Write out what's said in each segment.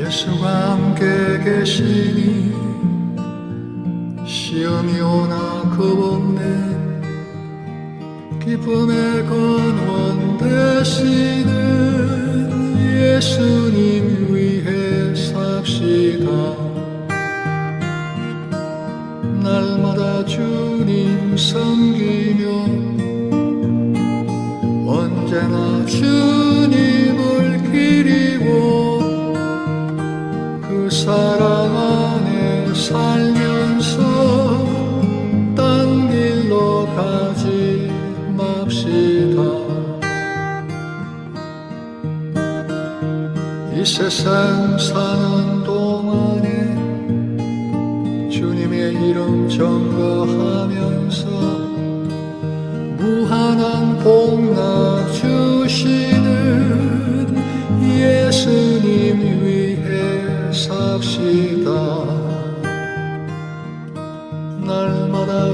예수가 함께 계시니 시험이 오나 겁없네. 기쁨의 근원 되시는 예수님 위해 삽시다. 날마다 주님 섬기며 언제나 주님 사랑 안에 살면서 딴 길로 가지 맙시다. 이 세상 사는 동안에 주님의 이름 점거하면서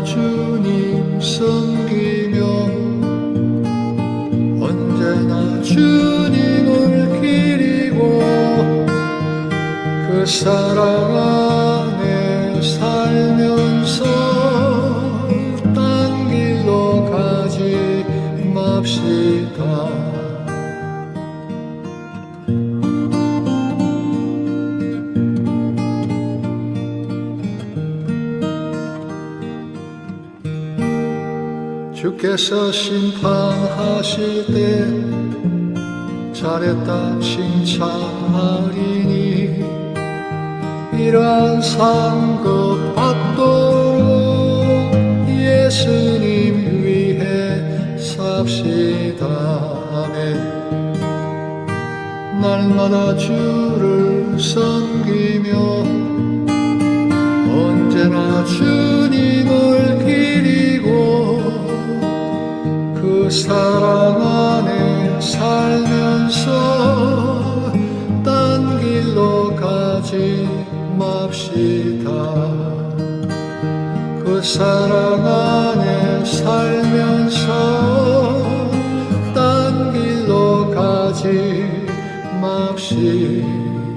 주님 섬기며 언제나 주님을 기리고 그 사랑 주께서 심판하실 때 잘했다 칭찬하리니 이러한 상급 받도록 예수님 위해 삽시다. 아멘. 날마다 주를 섬기며 언제나 주 그 사랑 안에 살면서 딴 길로 가지 맙시다. 그 사랑 안에 살면서 딴 길로 가지 맙시다